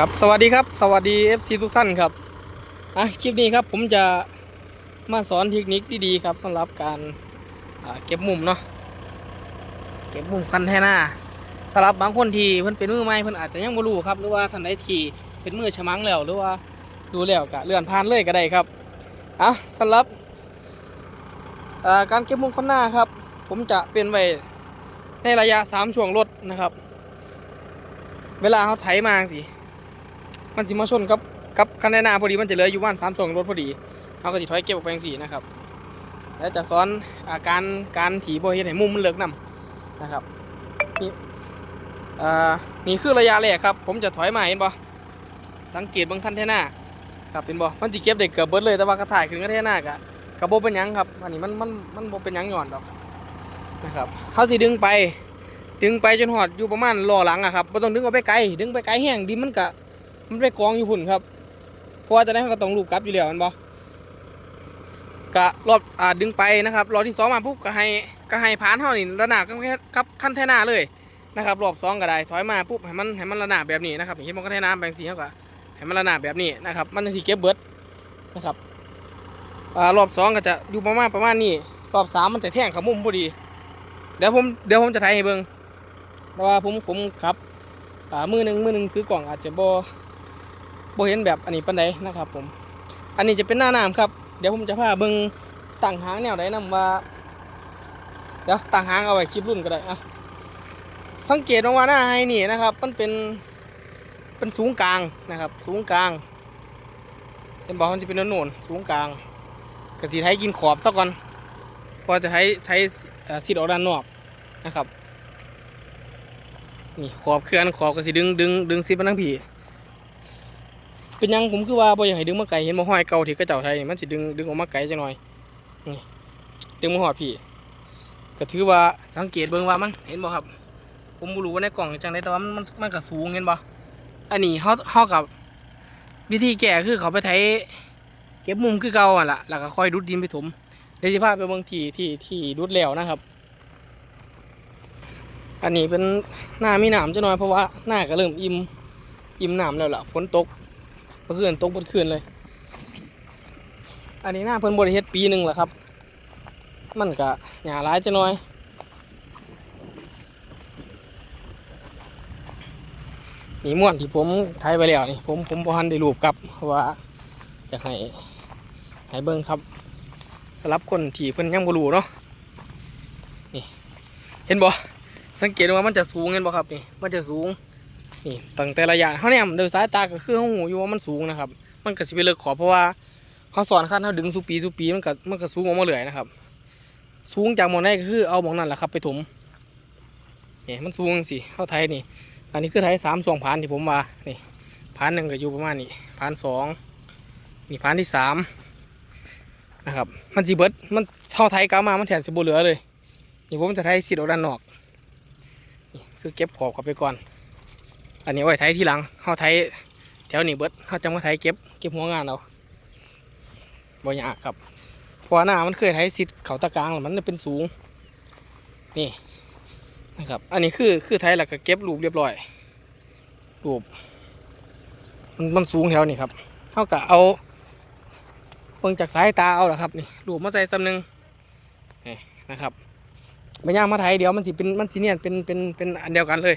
ครับสวัสดีครับสวัสดี FC ทุกท่านครับอะคลิปนี้ครับผมจะมาสอนเทคนิคดีๆครับสำหรับการเก็บมุมเนาะเก็บมุมคันแท่หน้าสำหรับบางคนที่เพิ่นเป็นมือใหม่เพิ่นอาจจะยังบ่รู้ครับหรือว่าท่านใดที่เป็นมือฉมังแล้วหรือว่าดูแล้วก็เลื่อนผ่านเลยก็ได้ครับอะสำหรับการเก็บมุมคันหน้าครับ ผมจะเป็นไว้ในระยะ3ช่วงรถนะครับ เวลาเขาไถมาสิ มันสิมาชนกับกับคันนหน้าพอดีมันจะเหลืออยู่บ้านสามส่วนรถพอดีเขาก็สิถอยเก็บออกไปจังสี่นะครับ แล้วจะสอนอาการการถีบโบเฮ็ดให้มุมมันเลิกนํนะครับนี่อ่านี่คือระยะแรกครับ ผมจะถอยมาเห็นบ่สังเกตบางคันแท่หน้าครับเป็นบ่มันสิเก็บได้เกือบเบิดเลยแต่ว่ากระถ่ายขึ้นกระแท่หน้ากะกระโบเป็นยังครับอันนี้มันมันมันโบเป็นยังหย่อนดอกนะครับเขาสิดึงไปดึงไปจนหอดอยู่ประมาณล้อหลังอะครับไม่ต้องดึงออกไปไกลดึงไปไกลแห้งดินมันกะ มันไปกองอยู่พุ่นครับ เพราะว่าจะได้ก็ต้องลูบกลับอยู่แล้วมันบ่กะรอบอ่าดึงไปนะครับรอบที่สองมาปุ๊บก็ให้ก็ให้พานเท่านี่ระนาบกับกับขั้นแท่นาเลยนะครับรอบสองก็ได้ถอยมาปุ๊บให้มันให้มันระนาบแบบนี้นะครับเห็นมันก็แท่น้ำแบ่งสีเขาก็ให้มันระนาบแบบนี้นะครับ มันจะสีเก็บเบิร์ดนะครับอ่ารอบสองก็จะอยู่ประมาณประมาณนี้รอบสามมันจะแท่งเขมุมพอดี เดี๋ยวผมเดี๋ยวผมจะถ่ายให้เบิ่งแต่ว่าผมผมครับอ่ามือหนึ่งมือหนึ่งถือกล่องอาจจะบ่ บเห็นแบบอันนี้ปานใดนะครับผม อันนี้จะเป็นหน้าน้ำครับ เดี๋ยวผมจะพาเบิ่งตั้งหางแนวใดนํว่า เดี๋ยวตั้งหางเอาไว้คลิปรุ่นก็ได้อะสังเกตว่าหน้าไฮนี่นะครับ มันเป็นเป็นสูงกลางนะครับ สูงกลางเห็นบอกมันจะเป็นโน่นสูงกลางกระสีไทยกินขอบซะก่อนเพอจะไทยไทยเอ่อสีดออกด้านนอกนะครับนี่ขอบเคลื่อนขอบก็สิดึงดึงดึงซิปมันทั้งผี เป็นยังผมคือว่าบ่อยากให้ดึงมาไกลเห็นบ่ห้อยเก่าที่กระเจ้าไทยมันสิดึงดึงออกมาไกลจังหน่อยนี่ดึงมาหอดพี่ก็ถือว่าสังเกตเบิ่งว่ามันเห็นบ่ครับ ผมบ่รู้ว่าในกล่องจังไดแต่ว่ามันมันก็สูงเห็นบ่อันนี้เฮาเฮากับ วิธีแก้คือเขาไปไถเก็บมุมคือเก่าอะล่ะแล้วก็ค่อยดุดดินไปถมเดี๋ยวสิพาไปเบิ่งที่ที่ที่ดุดแล้วนะครับ อันนี้เป็นหน้ามีหนามจะหน่อยเพราะว่าหน้าก็เริ่มอิ่มอิ่มหนามแล้วล่ะฝนตก เมื่อนตกเมื่อคืนเลย อันนี้หน้าเพิ่นบริเฮ็ดปีหนึ่งแหละครับ มันก็หยาร้ายจะน่อย นี่ม่วนที่ผมไทยไปแล้วนี่ผมผมบอหันได้รูปกลับเพราะว่าจะให้ให้เบิ้งครับสำหรับคนที่เพิ่นยังบ่รู้เนาะนี่เห็นบ่สังเกตว่ามันจะสูงเห็นบ่ครับนี่มันจะสูง นี่ตั้งแต่ระยะเขาเนี่ยโดยสายตาก็คือเขาหูอยู่ว่ามันสูงนะครับ มันก็สิไปเลิกขอบเพราะว่าเขาสอนขั้นเขาดึงสุปีสุปีมันก็มันก็สูงออกมาเรื่อยนะครับ สูงจากหมองไหนก็คือเอาหมองนั่นแหละครับ ไปถมนี่มันสูงสิเขาไทยนี่ อันนี้คือไทยสามสองพันที่ผมว่านี่พันหนึ่งก็อยู่ประมาณนี้พันสองนี่พันที่สามนะครับ มันจีเบิดมันเท่าไทยก้ามา มันแถมสิบเหลือเลย นี่ผมจะไทยสิดออกด้านนอกนี่คือเก็บขอบกลับไปก่อน อันนี้ไว้ไถทีหลังเขาไถแถวนี้เบิดเขาจังมาไถเก็บเก็บหัวงานเอาบ่ยากครับเพราะหน้ามันเคยไถสิทธิ์เขาตะกลางมันเป็นสูง นี่นะครับ อันนี้คือคือไถแล้วก็เก็บรูปเรียบร้อยรูปมันมันสูงแถวนี้ครับเท่ากับเอาเบิ่งจากสายตาเอาละครับนี่รูปมาใส่ซ้ำหนึงนี่นะครับไม่ย่างมาไทยเดี๋ยวมันสิเป็นมันสิเนียนเป็นเป็นเป็นอันเดียวกันเลย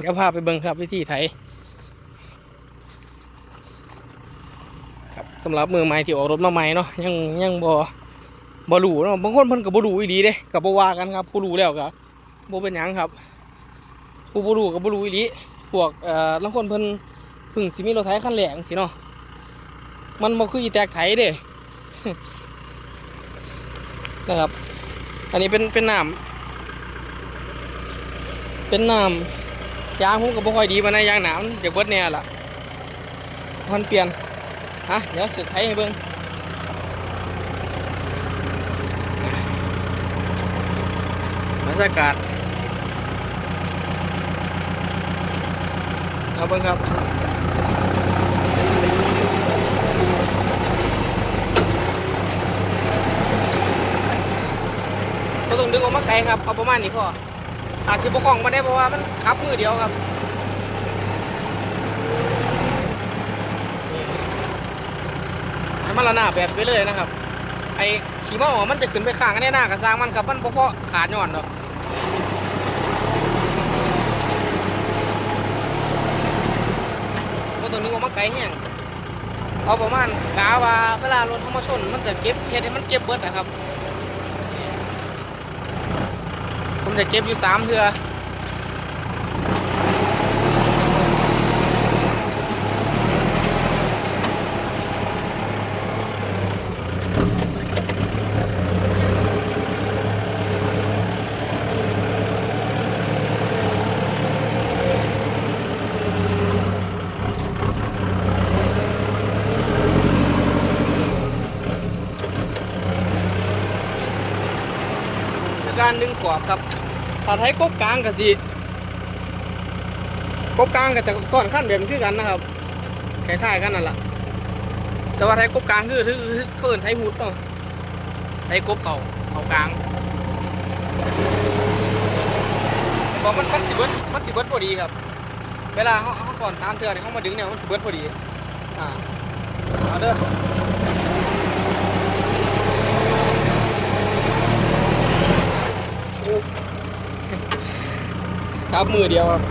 เดี๋ยวพาไปเบิ่งครับวิธีไทยครับสำหรับมือใหม่ที่ออกรถมาใหม่เนาะยังยังบ่บ่รู้เนาะบางคนเพิ่นก็บ่รู้อีหลีเด้ก็บ่ว่ากันครับ ผู้รู้แล้วก็บ่เป็นหยังครับ ผู้บ่รู้ก็บ่รู้อีหลีพวกเอ่อลางคนเพิ่นพิ่งสิมีรถไถคันแรกจังซี่เนาะมันบ่คืออีแตกไถเด้นะครับ อันนี้เป็นเป็นน้ำเป็นน้ำ ยางผมก็บ่ค่อยดีมาในยางหนามจากเบิดเนี่ยล่ะมันเปลี่ยนฮะเดี๋ยวสึกไทยให้เบิ่งบรรยากาศเอาเบิ่งครับก็ต้องดึงออกมาไกลครับเอาประมาณนี้พอ อาจจะปกครองมาได้เพราะว่ามันขับมือเดียวครับให้มันละหน้าแบบไปเลยนะครับ ไอ้ขี่ม้าอ๋อมันจะขึ้นไปข้างกันแน่หน้ากระซ้างมันครับมันเพราะขาหย่อนเนาะก็ตัวนึกว่ามันไกลแห้งเอาประมาณกาว่าเวลารถเข้ามาชนมันจะเก็บเฮ็ดให้มันเก็บเบิดนะครับ ผมจะเก็บอยู่สามเทือคือการดึงขวบครับ ถ้าไทยกบกลางกับสิกบกลางกับจะซ่อนขั้นแบบนี้คือกันนะครับคล้ายๆกันนั่นแหละแต่ว่าไทยกบกลางคือคือคือเขินไทยหุดเนาะไทยกบเขาเขากลางแต่บอกมันมันสิเบิดมันสิเบิดพอดีครับ เวลาเขาเขาสอนสามเทือเนี่ยเขามาดึงเนี่ยมันสิเบิดพอดีอ่าเอาเด้อ จับมือเดียวครับ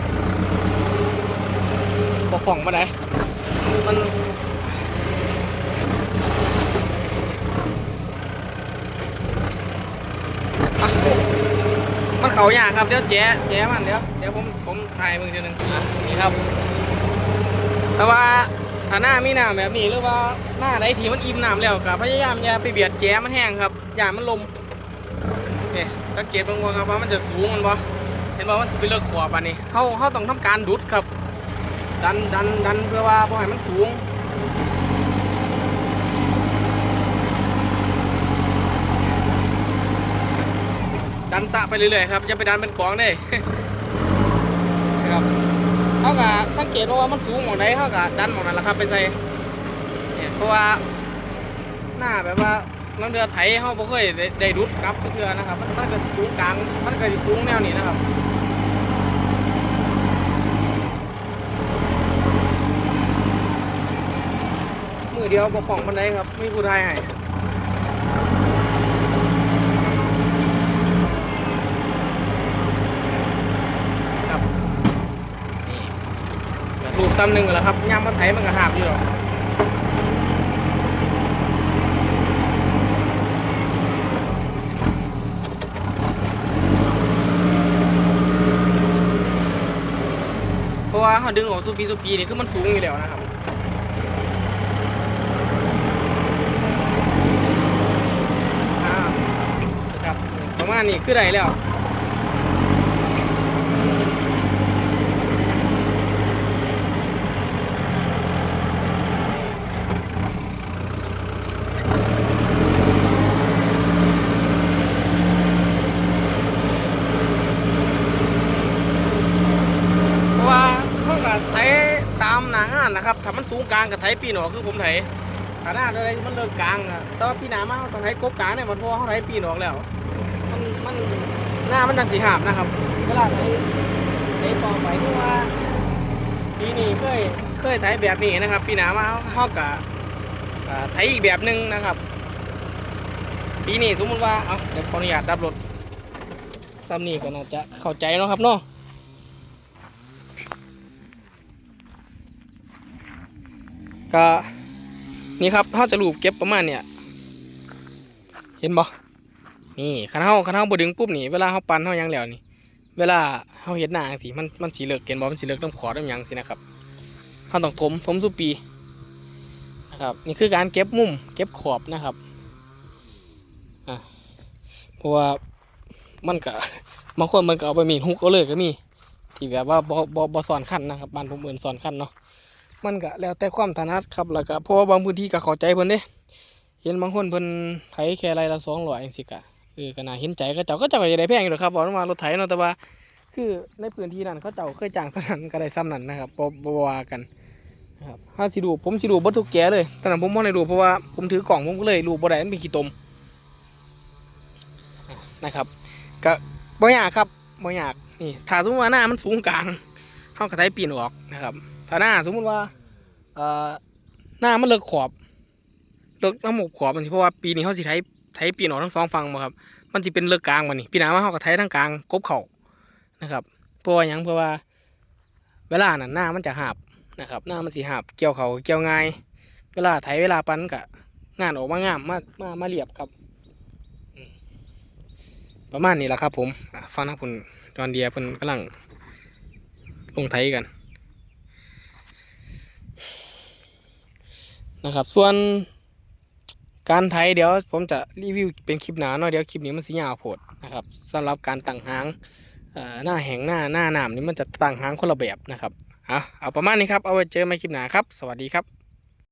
บอกของมาไหนมันมันเขาอยางครับ เดี๋ยวแจ๊ะแจ๊ะมันเดี๋ยวเดี๋ยวผมผมถ่ายมือเดียวหนึงอะนี่ครับ แต่ว่าถ้าหน้ามีน้ำแบบนี้หรือว่าหน้าใดทีมันอิ่มน้ำแล้วก็พยายามอย่าไปเบียดแจ๊ะมันแห้งครับอย่ามันลมเนี่ยสังเกตบ้างว่าครับว่ามันจะสูงมันบ่ เห็นว่ามันจะไปเลิกขวบอันนี้เขาเขาต้องทำการดุดครับ ดันดันดันเพื่อว่าบ่ให้มันสูงดันสะไปเรื่อยๆครับอย่าไปดันเป็นกองได้ครับเขากะสังเกตว่ามันสูงหมองใดเขากะดันหมองนั้นแหละครับ ไปใส่เนี่ยเพราะว่าหน้าแบบว่า น้ำเรือไถเขาบ่เคยได้ได้ดุดกลับเพื่อนะครับ มันมันก็สูงกลาง มันก็สิสูงแนวนี้นะครับมือเดียวบกของบันไดครับไม่ผู้ไทยให้ครับนี่ก็ลูกซ้ำหนึ่งแล้วครับย่ำมาไถมันก็หาบอยู่หรอกเพราะ ว่าเขาดึงออกสูปีสูปีนี่คือมันสูงอยู่แล้วนะครับอ่าครับประมาณนี้คือได้แล้ว เพราะว่าเขากับไถตามห นะครับถ้ามันสูงกลางกับไถปีหนอคือผมไถถ้าหน้าอะไรมันเลิกกลางอะแต่ว่าปีหนามาเขาต้องไถกบกลางเนี่ยมันพราะว่าเขาไถปีหนอกแล้ว มันมันหน้ามันจังสีหาบนะครับเวลาไถไถต่อไปที่ว่าปีนี้เคยเคยไถแบบนี้นะครับ ปีหนามาเขาเขากับไถอีกแบบหนึงนะครับ ปีนี้สมมติว่าเอาเดี๋ยวขออนุญาตดับรถซ้ำนี่ก็น่าจะเข้าใจเนาะครับเนาะ ก็นี่ครับเขาจะรูปเก็บประมาณเนี่ยเห็นบ่นี่คันเฮาคันเฮาบดึงปุ๊บนี่เวลาเฮาปั่นเฮายังแล้วนี่ เวลาเฮาเฮ็ดหน้าจังสีมันมันสิเลิกเห็นบ่มันสิเลิกน้ำขอน้ำหยังสินะครับเฮาต้องถมถมสุปีนะครับนี่คือการเก็บมุมเก็บขอบนะครับอะเพราะว่ามันก็บางคนมันก็เอาไปมีดฮุกเอาเลยก็มีที่แบบว่าบ่บ่บ่สอนขั้นนะครับบ้านผมเอิ้นสอนขั้นเนาะ มันก็แล้วแต่ความถนัดครับแล้วก็เพราะว่าบางพื้นที่ก็เข้าใจเพิ่นเด้เห็นบางคนเพิ่นไถแค่ไรละสองร้อยจังซี่ก็เออก็น่าเห็นใจก็เจ้าก็เจ้าก็จะได้แพงอยู่หรอกครับบอกว่ารถไถเนาะแต่ว่า คือในพื้นที่นั้นเขาเจ้าเคยจ้างสนั่นก็ได้ซ้ำนั้นนะครับบ่บ่ว่ากันนะครับถ้าสิดูผมสิดูบ่ทุกแกเลยตอนนั้นผมบ่ได้ดูเพราะว่าผมถือกล่องผมก็เลยดูบ่ได้มันเป็นขี้ตมนะครับก็บ่ยากครับบ่ยากนี่ถ้าสมมติว่าหน้ามันสูงกลางเฮาก็ไถปีนออกนะครับ ถ้าหน้าสมมุติว่าเอ่อหน้ามันเลิกขอบเลิกน้ำหมกขอบมันสิเพราะว่าปีนี้เขาสิไถไถปีนออกทั้งสองฝั่งมาครับ มันจะเป็นเลิกกลางมันนี่ปีหน้ามาเขาก็ไถทั้งกลางกบเข่านะครับเพราะว่าหยังเพราะว่าเวลานั้นหน้ามันจะหาบนะครับ หน้ามันสิหาบเกี่ยวเขาเกี่ยวง่ายเวลาไถเวลาปั้นกะงานออกมางามมามามาเรียบครับ ประมาณนี้แหละครับ ผมฟังนะคุณจอนเดียเพิ่นกำลังลงไถกัน นะครับ ส่วนการไถเดี๋ยวผมจะรีวิวเป็นคลิปหนาเนาะเดี๋ยวคลิปนี้มันสียาวโพดนะครับสำหรับการตั้งหางหน้าแหงหน้าหน้าหนามนี่มันจะตั้งหางคนละแบบนะครับเอาเอาประมาณนี้ครับเอาไว้เจอกันใหม่คลิปหนาครับ สวัสดีครับ